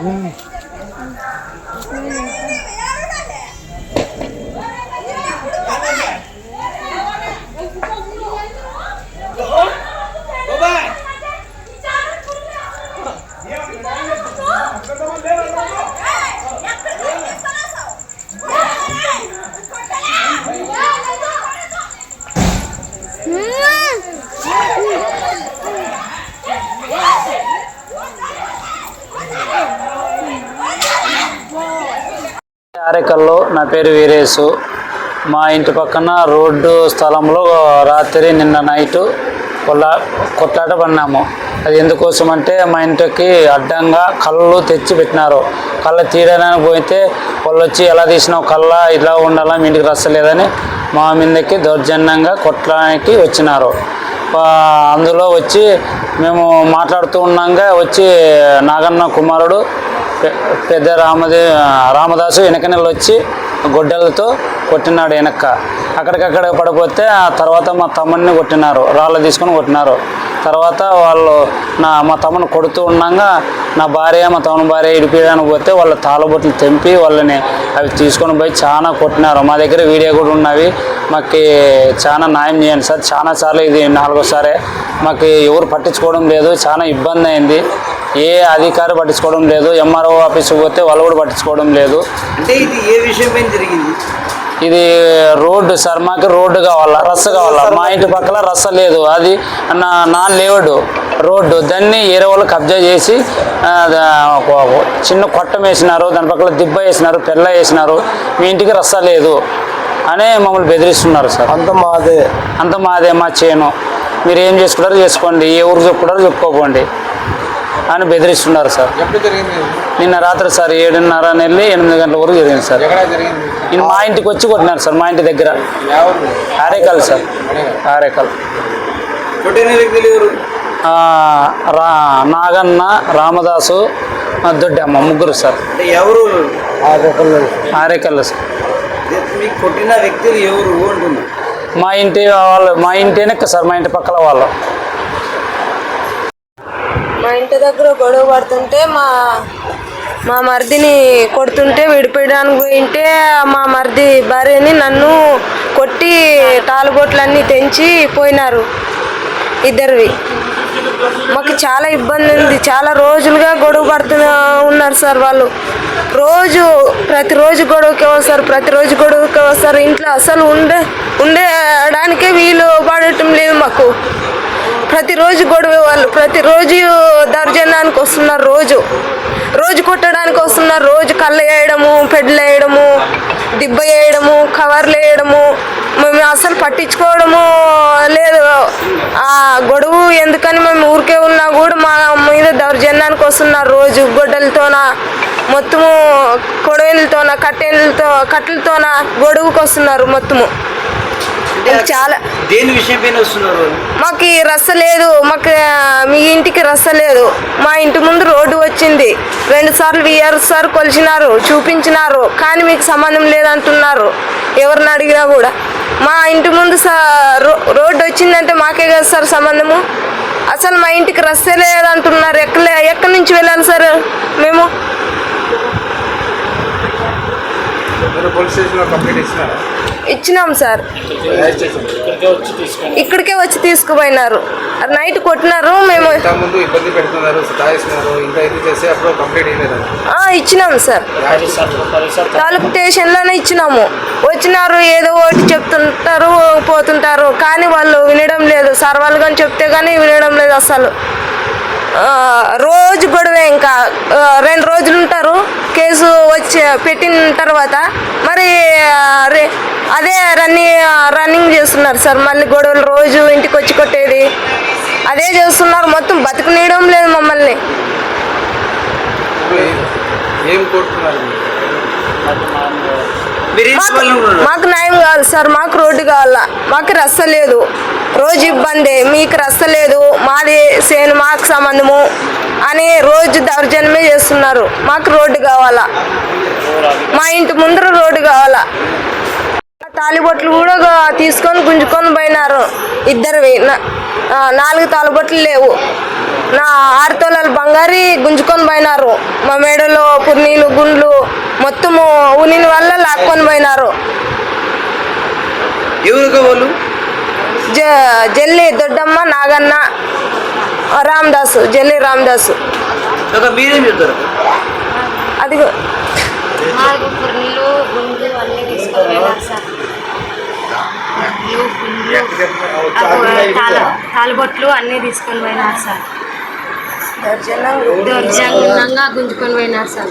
와. అరెకల్లో నా పేరు వీరేసు మా ఇంటి పక్కన రోడ్డు స్థలంలో రాత్రి నిన్న నైటు కొల్లా కొట్లాట పడినాము. అది ఎందుకోసం అంటే మా ఇంటికి అడ్డంగా కళ్ళు తెచ్చి పెట్టినారు. కళ్ళ తీయడానికి పోయితే వాళ్ళు వచ్చి ఎలా తీసినావు కళ్ళ ఇలా ఉండాలా మీ ఇంటికి రస్తలేదని మా మీదకి దౌర్జన్యంగా కొట్టడానికి వచ్చినారు. అందులో వచ్చి మేము మాట్లాడుతూ ఉన్నాగా వచ్చి నాగన్న కుమారుడు పె- పెద్ద రామదే రామదాసు వెనకనెల వచ్చి గొడ్డలతో కొట్టినాడు వెనక్క. అక్కడికక్కడ పడిపోతే ఆ తర్వాత మా తమ్ముడిని కొట్టినారు. రాళ్ళు తీసుకొని కొట్టినారు. తర్వాత వాళ్ళు నా మా తమ్ముని కొడుతూ ఉండగా నా భార్య మా తమ్ముని భార్య ఇడిపించడానికి పోతే వాళ్ళ తాళబొట్లు తెంపి వాళ్ళని అవి తీసుకొని పోయి చాలా కొట్టినారు. మా దగ్గర వీడియో కూడా ఉన్నవి. మాకు చాలా న్యాయం చేయండి సార్. చాలా సార్లు ఇది నాలుగోసారి. మాకు ఎవరు పట్టించుకోవడం లేదు. చాలా ఇబ్బంది అయింది. ఏ అధికారి పట్టించుకోవడం లేదు. ఎంఆర్ఓ ఆఫీస్కి పోతే వాళ్ళు కూడా పట్టించుకోవడం లేదు. అంటే ఇది ఏ విషయం జరిగింది? ఇది రోడ్డు సార్ మాకు రోడ్డు కావాలా? రస్స కావాలా? మా ఇంటి పక్కల రస్స లేదు. అది నా నాన్ లేవడు రోడ్డు. దాన్ని ఏరే వాళ్ళు కబ్జా చేసి చిన్న కొట్టం వేసినారు దాని పక్కన దిబ్బ వేసినారు పెళ్ళ వేసినారు. మీ ఇంటికి రస్స లేదు అని మమ్మల్ని బెదిరిస్తున్నారు సార్. అంత మాదే. అంత మాదే మా చేను. మీరు ఏం చేసుకుంటారో చేసుకోండి. ఏ ఊరు చెప్పుకుంటారో చెప్పుకోకండి. అని బెదిరిస్తున్నారు సార్. ఎప్పుడు జరిగింది ఇది? నిన్న రాత్రి సార్ ఏడున్నర వెళ్ళి ఎనిమిది గంటల వరకు జరిగింది సార్. ఎక్కడ జరిగింది? నేను మా ఇంటికి వచ్చి కొట్టినారు సార్ మా ఇంటి దగ్గర. ఎవరు ఆరేకల్ సార్. ఆరేకల్ రా నాగన్న రామదాసు దొడ్డమ్మ ముగ్గురు సార్. ఎవరు? ఆరేకల్ సార్. కొట్టిన వ్యక్తులు ఎవరు మా ఇంటి వాళ్ళు మా ఇంటి వెనక సార్ మా ఇంటి పక్కల వాళ్ళు. మా ఇంటి దగ్గర గొడవ పడుతుంటే మా మా మరిదిని కొడుతుంటే విడిపోయడానికి పోయింటే మా మరిది భార్యని నన్ను కొట్టి తాలుబొట్లన్నీ తెంచి పోయినారు ఇద్దరివి. మాకు చాలా ఇబ్బంది ఉంది. చాలా రోజులుగా గొడవ పడుతూ ఉన్నారు సార్ వాళ్ళు. రోజు ప్రతిరోజు గొడవకే వస్తారు. ప్రతిరోజు గొడవకే వస్తారు. ఇంట్లో అసలు ఉండే ఉండడానికే వీలు పడటం లేదు మాకు. ప్రతిరోజు గొడవ వాళ్ళు. ప్రతిరోజు దౌర్జన్యానికి వస్తున్నారు రోజు. రోజు కొట్టడానికి వస్తున్నారు రోజు కళ్ళు వేయడము పెడ్లు వేయడము దిబ్బ వేయడము కవర్లు వేయడము. మేము అసలు పట్టించుకోవడము లేదు. ఆ గొడవ ఎందుకని మేము ఊరికే ఉన్నా కూడా మా మీద దౌర్జన్యానికి వస్తున్నారు రోజు గొడ్డలతోన మొత్తము కొడవలతోన కట్టెలతో కట్టెలతోన గొడవకు వస్తున్నారు మొత్తము. చాలా దేని విషయం పైన వస్తున్నారు? వాళ్ళు? మాకు ఈ రస్త లేదు. మాకు మీ ఇంటికి రస్త లేదు. మా ఇంటి ముందు రోడ్డు వచ్చింది. రెండు సార్లు విఆర్ సార్ కొలిచినారు చూపించినారు. కానీ మీకు సంబంధం లేదంటున్నారు. ఎవరిని అడిగినా కూడా. మా ఇంటి ముందు రోడ్డు వచ్చిందంటే మాకే కదా సార్ సంబంధము. అసలు మా ఇంటికి రస్త లేదంటున్నారు. ఎక్కలే ఎక్కడి నుంచి వెళ్ళాలి సార్ మేము? ఇచ్చినాం సార్. ఇక్కడికే వచ్చి తీసుకుపోయినారు. నైట్ కొట్టినారు మేము ఇబ్బంది పెడుతున్నారు ఇచ్చినాము సార్. తాలూకు స్టేషన్లోనే ఇచ్చినాము. వచ్చినారు ఏదో ఒకటి చెప్తుంటారు పోతుంటారు కానీ వాళ్ళు వినడం లేదు. సార్ వాళ్ళు కానీ చెప్తే కానీ వినడం లేదు అసలు. రోజు గొడవే ఇంకా. రెండు రోజులు ఉంటారు వచ్చి పెట్టిన తర్వాత మరి రే అదే రన్నింగ్ రన్నింగ్ చేస్తున్నారు సార్. మళ్ళీ గొడవలు రోజు ఇంటికి వచ్చి కొట్టేది. అదే చేస్తున్నారు. మొత్తం బతుకునీయడం లేదు మమ్మల్ని. మాకు న్యాయం కావాలి సార్. మాకు రోడ్డు కావాలా. మాకు రస్త లేదు. రోజు ఇబ్బంది. మీకు రస్త లేదు. మాది సేను మాకు సంబంధము. అని రోజు దౌర్జన్యమే చేస్తున్నారు. మాకు రోడ్డు కావాలా? మా ఇంటి ముందర రోడ్డు కావాలా? తాలిబొట్లు కూడా తీసుకొని గుంజుకొని పోయినారు. ఇద్దరివి ఆ, నాలుగు తాలిబొట్లు లేవు. నా ఆరు తొలల బంగారి గుంజుకొని పోయినారు. మా మేడలో పుర్నీలు గుండ్లు మొత్తము ఉనిని వల్ల లాక్కొని పోయినారు. ఎవరు కావాలి? జ జల్లి దొడ్డమ్మ నాగన్న రామదాసు జల్లి రామదాసు. ఒక మీరేం చెప్తారు అది నాలుగు పుర్ణిలు గుండ్లు అన్నీ తీసుకొని వెళ్ళారు సార్. గుండ్లు, గుండ్లు, అగో తాళ తాళబొట్లు అన్నీ తీసుకొని పోయినారు సార్. దౌర్జన్యంగా గుంజుకొని పోయినారు సార్.